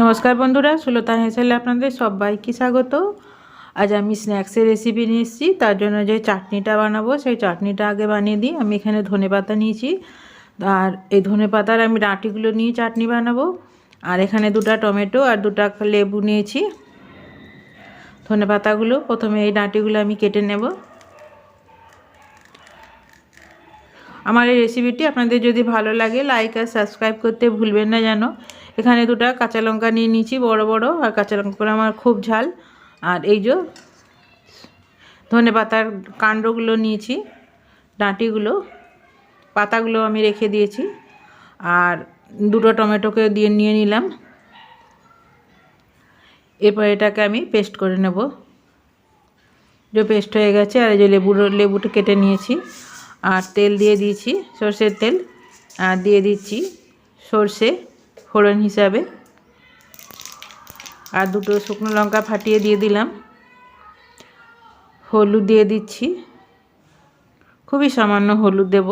নমস্কার বন্ধুরা, সুলতা হেসেলে আপনাদের সবাইকে স্বাগত। আজ আমি স্ন্যাক্সের রেসিপি নিয়ে এসেছি, তার জন্য যে চাটনিটা বানাবো, সেই চাটনিটা আগে বানিয়ে দিই। আমি এখানে ধনে পাতা নিয়েছি, আর এই ধনে পাতার আমি ডাঁটিগুলো নিয়ে চাটনি বানাবো। আর এখানে দুটা টমেটো আর দুটা লেবু নিয়েছি। ধনে পাতাগুলো, প্রথমে এই ডাঁটিগুলো আমি কেটে নেব। আমার এই রেসিপিটি আপনাদের যদি ভালো লাগে লাইক আর সাবস্ক্রাইব করতে ভুলবেন না যেন। এখানে দুটা কাঁচা লঙ্কা নিয়ে নিয়েছি, বড় বড়, আর কাঁচা লঙ্কা করে আমার খুব ঝাল। আর এই যে ধনে পাতার কাণ্ডগুলো নিয়েছি, ডাঁটিগুলো, পাতাগুলো আমি রেখে দিয়েছি। আর দুটো টমেটোকে দিয়ে নিয়ে নিলাম। এরপর এটাকে আমি পেস্ট করে নেব। যে পেস্ট হয়ে গেছে, আর এই যে লেবুর লেবুটা কেটে নিয়েছি। আর তেল দিয়ে দিয়েছি, সর্ষের তেল। আর দিয়ে দিচ্ছি সর্ষে। ফোড়ন হিসাবে। আর দুটো শুকনো লঙ্কা ফাটিয়ে দিয়ে দিলাম। হলুদ দিয়ে দিচ্ছি। খুবই সামান্য হলুদ দেব।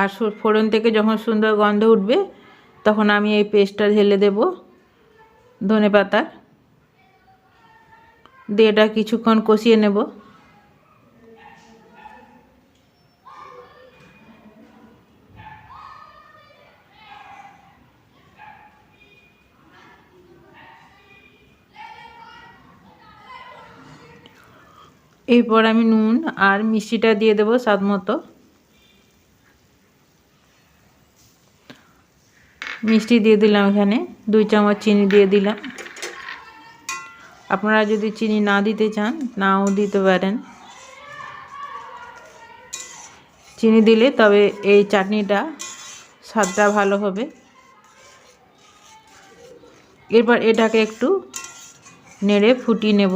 আর ফোড়ন থেকে যখন সুন্দর গন্ধ উঠবে, তখন আমি এই পেস্টটা ঢেলে দেব ধনে পাতার দিয়ে এটা কিছুক্ষণ কষিয়ে নেব। এরপর আমি নুন আর মিষ্টিটা দিয়ে দেবো স্বাদ মতো। মিষ্টি দিয়ে দিলাম এখানে, দুই চামচ চিনি দিয়ে দিলাম। আপনারা যদি চিনি না দিতে চান, নাও দিতে পারেন। চিনি দিলে তবে এই চাটনিটা স্বাদটা ভালো হবে। এরপর এটাকে একটু নেড়ে ফুটিয়ে নেব।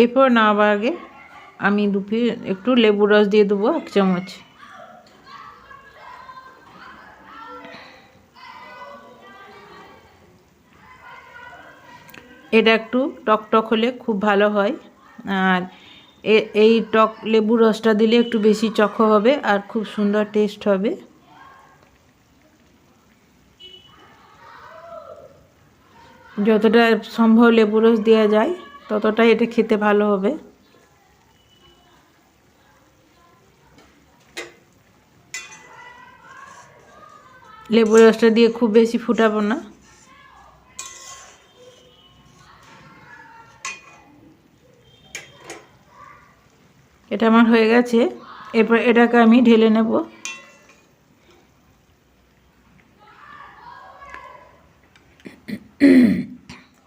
এরপর না আগে আমি দুপি একটু লেবু রস দিয়ে দেবো, এক চামচ। এটা একটু টক টক হলে খুব ভালো হয়। আর এই টক লেবু রসটা দিলে একটু বেশি চখ হবে আর খুব সুন্দর টেস্ট হবে। যতটা সম্ভব লেবু রস দেওয়া যায়। ততটাই এটা খেতে ভালো হবে। লেবু রসটা দিয়ে খুব বেশি ফুটাবো না। এটা আমার হয়ে গেছে। এরপর এটাকে আমি ঢেলে নেব।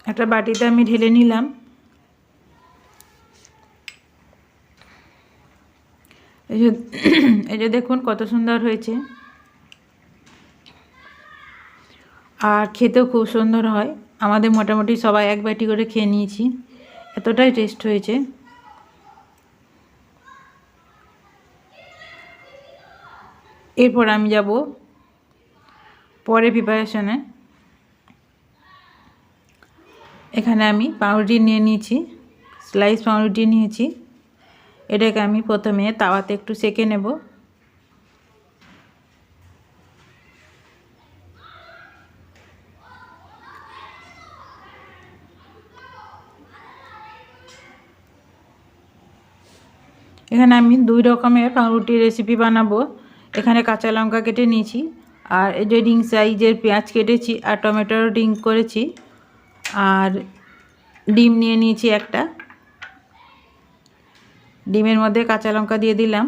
একটা বাটিতে আমি ঢেলে নিলাম। এই যে এই যে দেখুন কত সুন্দর হয়েছে। আর খেতেও খুব সুন্দর হয়। আমাদের মোটামুটি সবাই এক বাটি করে খেয়ে নিয়েছি। এতটাই টেস্ট হয়েছে। এরপর আমি যাব পরে প্রিপারেশনে এখানে আমি পাউরুটি নিয়ে নিয়েছি স্লাইস পাউরুটি নিয়েছি। এটাকে আমি প্রথমে তাওয়াতে একটু সেকে নেব। এখানে আমি দুই রকমের পাউরুটির রেসিপি বানাবো। এখানে কাঁচা লঙ্কা কেটে নিয়েছি, আর এই যে রিং সাইজের পেঁয়াজ কেটেছি আর টমেটোর রিং করেছি, আর ডিম নিয়ে নিয়েছি একটা। ডিমের মধ্যে কাঁচা লঙ্কা দিয়ে দিলাম।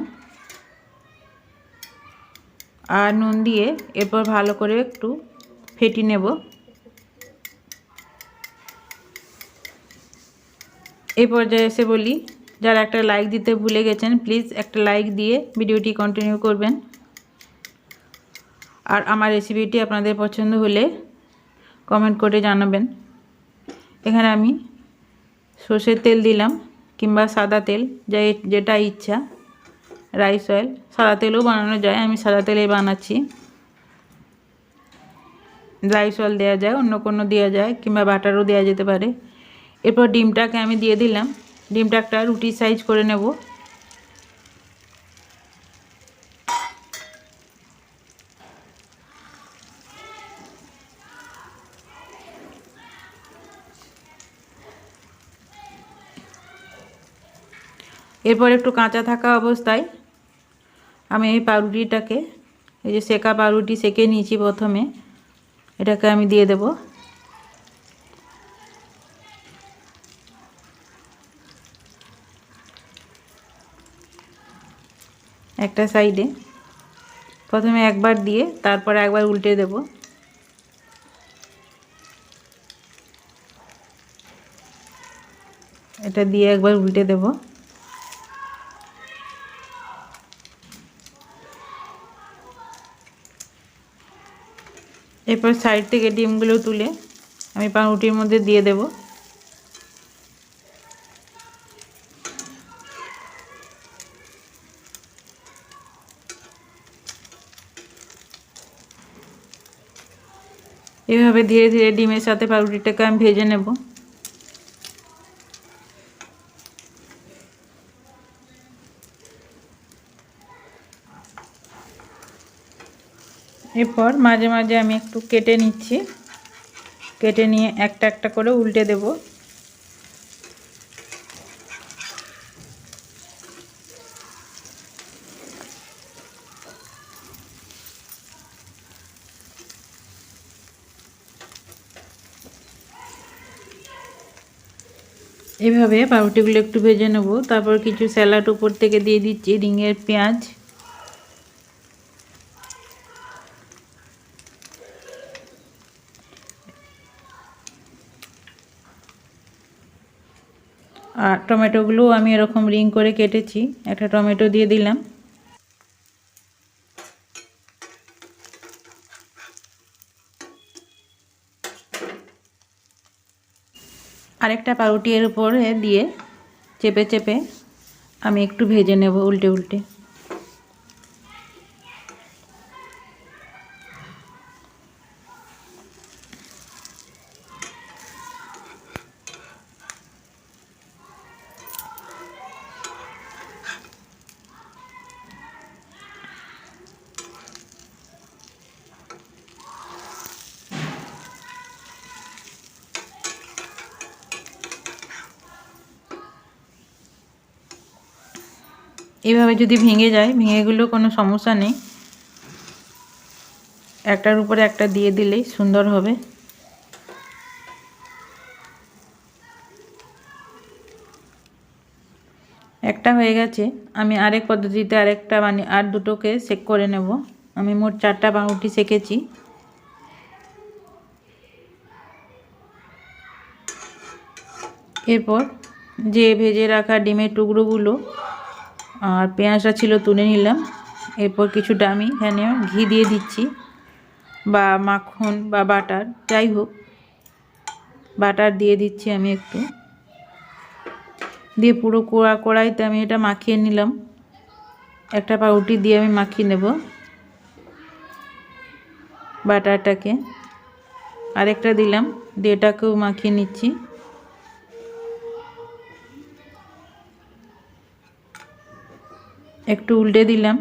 আর নুন দিয়ে এরপর ভালো করে একটু ফেটি নেব। এই পর্যায়ে এসে বলি, যারা একটা লাইক দিতে ভুলে গেছেন প্লিজ একটা লাইক দিয়ে ভিডিওটি কন্টিনিউ করবেন। আর আমার রেসিপিটি আপনাদের পছন্দ হলে কমেন্ট করে জানাবেন। এখানে আমি সর্ষের তেল দিলাম। কিংবা সাদা তেল, যা, যেটা ইচ্ছা রাইস অয়েল সাদা তেলও বানানো যায়, আমি সাদা তেলে বানাচ্ছি। রাইস অয়েল দেওয়া যায়, অন্য কোনো দেওয়া যায়, কিংবা বাটারও দেওয়া যেতে পারে। এরপর ডিমটাকে আমি দিয়ে দিলাম। ডিমটা একটা রুটি সাইজ করে নেব। এরপর একটু কাঁচা থাকা অবস্থায় আমি এই পাউরুটিটাকে, এই যে সেকা পাউরুটি সেকে নিয়েছি প্রথমে, এটাকে আমি দিয়ে দেব। একটা সাইডে প্রথমে একবার দিয়ে তারপরে একবার উল্টে দেব। এটা দিয়ে একবার উল্টে দেবো। এরপর সাইড থেকে ডিমগুলো তুলে আমি পাউরুটির মধ্যে দিয়ে দেব। এভাবে ধীরে ধীরে ডিমের সাথে পাউরুটিটাকে আমি ভেজে নেব। এরপর মাঝে মাঝে আমি একটু কেটে নিচ্ছি। কেটে নিয়ে একটা একটা করে উল্টে দেব। এভাবে পাউরুটিগুলো একটু ভেজে নেব। তারপর কিছু স্যালাড উপর থেকে দিয়ে দিচ্ছি রিঙের পেঁয়াজ। আর টমেটোগুলো আমি এরকম রিং করে কেটেছি। একটা টমেটো দিয়ে দিলাম। আরেকটা পাউরুটি এর উপরে দিয়ে চেপে চেপে আমি একটু ভেজে নেব উল্টে উল্টে। এভাবে যদি ভেঙে যায় ভেঙেগুলো কোনো সমস্যা নেই। একটার উপরে একটা দিয়ে দিলেই সুন্দর হবে। একটা হয়ে গেছে। আমি আরেক পদ্ধতিতে আরেকটা মানে আর দুটোকে সেক করে নেব। আমি মোট চারটা পাউরুটি সেকেছি। এরপর যে ভেজে রাখা ডিমের টুকরোগুলো আর পেঁয়াজটা ছিল তুলে নিলাম। এরপর কিছুটা আমি এখানে ঘি দিয়ে দিচ্ছি বা মাখন বা বাটার, যাই হোক। বাটার দিয়ে দিচ্ছি আমি একটু। দিয়ে পুরো কোড়া কড়াইতে আমি এটা মাখিয়ে নিলাম। একটা পাউরুটি দিয়ে আমি মাখিয়ে নেব বাটারটাকে। আরেকটা দিলাম, দিয়ে এটাকেও মাখিয়ে নিচ্ছি। একটু উল্টে দিলাম।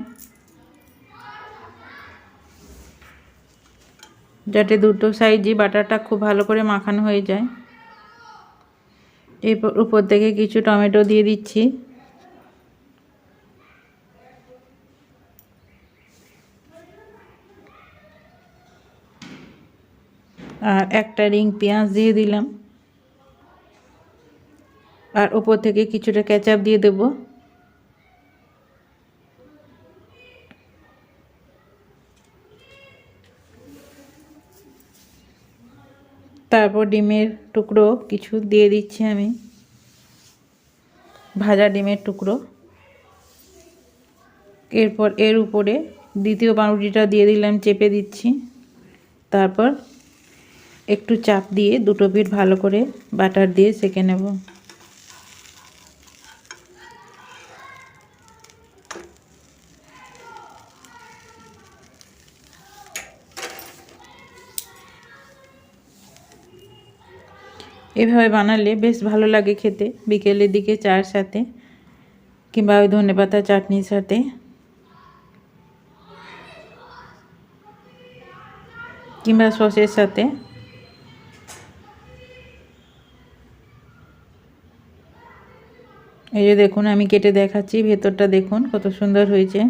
যাতে দুটো সাইজই বাটারটা খুব ভালো করে মাখানো হয়ে যায়। এরপর উপর থেকে কিছু টমেটো দিয়ে দিচ্ছি। আর একটা রিং পেঁয়াজ দিয়ে দিলাম। আর উপর থেকে কিছুটা কেচাপ দিয়ে দেবো। তারপর ডিমের টুকরো কিছু দিয়ে দিচ্ছি আমি। ভাজা ডিমের টুকরো। এরপর এর উপরে দ্বিতীয় পাউরুটিটা দিয়ে দিলাম, চেপে দিচ্ছি। তারপর একটু চাপ দিয়ে দুটো পিঠ ভালো করে বাটার দিয়ে সেঁকে নেব। এভাবে বানালে বেশ ভালো লাগে খেতে। বিকেলের দিকে চায়ের সাথে কিংবা ওই ধনে পাতা চাটনির সাথে। কিংবা সসের সাথে। এই যে দেখুন, আমি কেটে দেখাচ্ছি, ভেতরটা দেখুন কত সুন্দর হয়েছে।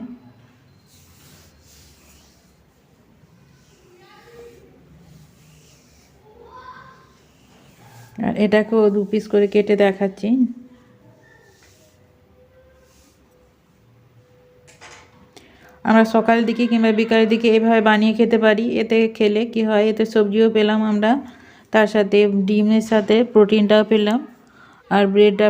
আর এটাকেও দু পিস করে কেটে দেখাচ্ছি। আমরা সকাল দিকে কিংবা বিকালের দিকে এভাবে বানিয়ে খেতে পারি। এতে খেলে কি হয়? এতে সবজিও পেলাম আমরা। তার সাথে ডিমের সাথে প্রোটিনটাও পেলাম। আর ব্রেডটা